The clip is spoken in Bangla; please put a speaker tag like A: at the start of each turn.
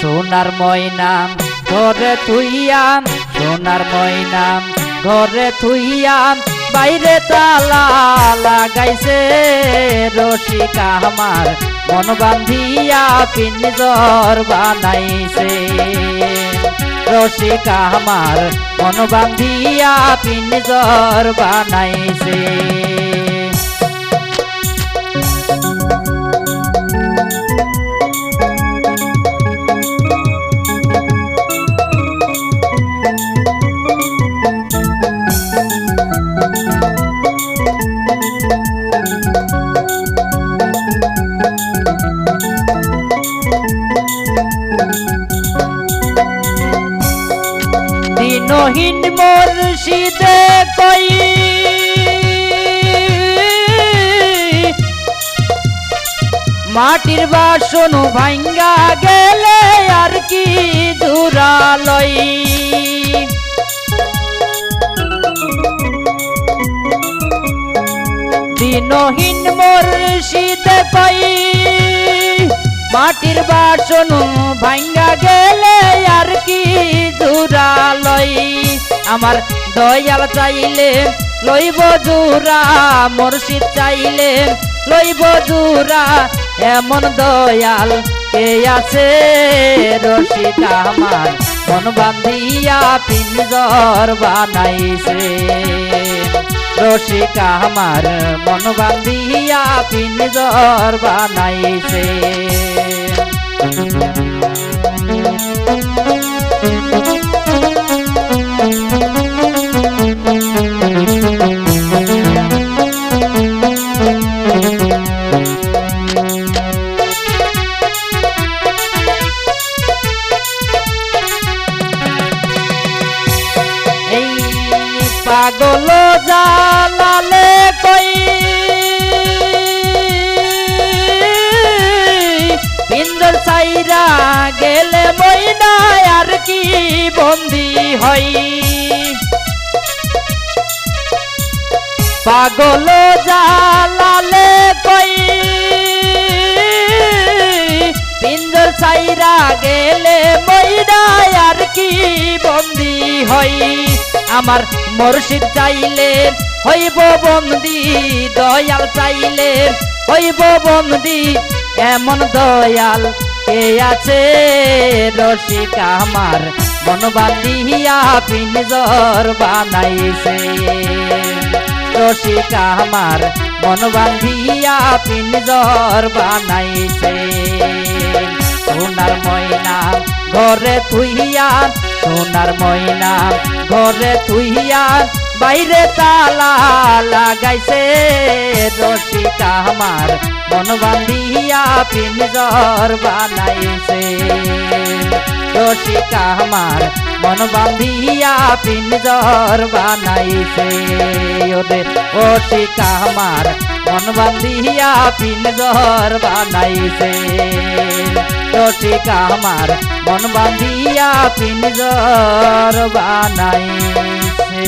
A: সোনার ময়নাম ঘরে থুইয়াম, সোনার ময়নাম ঘরে থুইয়াম। বাইরে তালা লাগাইছে রসিকা আমার, মন বান্ধিয়া পিঞ্জর বানাইছে। রসিকা আমার, মন বান্ধিয়া পিঞ্জর বানাইছে। দিনহীন মুর্শিদে কই? মাটির বাসন ভাঙ্গা গেলে আর কি দূরালই দিনহীন মুর্শিদে কই? মাটির বাসন ভাঙ্গা গেলে আর কি আমার দয়াল চাইলে, লইব জুরা, মুর্শিদ চাইলে, লইব জুরা, এমন দয়াল কে আছে? রসিকা আমার মন বান্ধিয়া পিঞ্জর বানাইছে। রসিকা আমার মন বান্ধিয়া পিঞ্জর বানাইছে। গেলে মইনা আর কি বন্দি হই পাগল জালালে কই? পিন্দর সাইরা গেলে মইনা আর কি বন্দি হই আমার মুর্শিদ চাইলে হইব বন্দি, দয়াল চাইলে হইব বন্দি এমন দয়াল কে আছে রসিকা আমার? মন বান্ধিয়া পিনজর বানাইছে। রসিকা আমার মন বান্ধিয়া পিনজর বানাইছে। সোনার ময়না ঘরে থুইয়া, সোনার ময়না ঘরে থুইয়া বাইরে তালা লাগাইছে। রসিকা আমার মন বান্ধিয়া পিনজর বানাইছে। রসিকা আমার মন বান্ধিয়া পিঞ্জর বানাইছে ওরে রসিকা আমার মন বান্ধিয়া পিঞ্জর বানাইছে। রসিকা আমার মন বান্ধিয়া পিঞ্জর বানাইছে।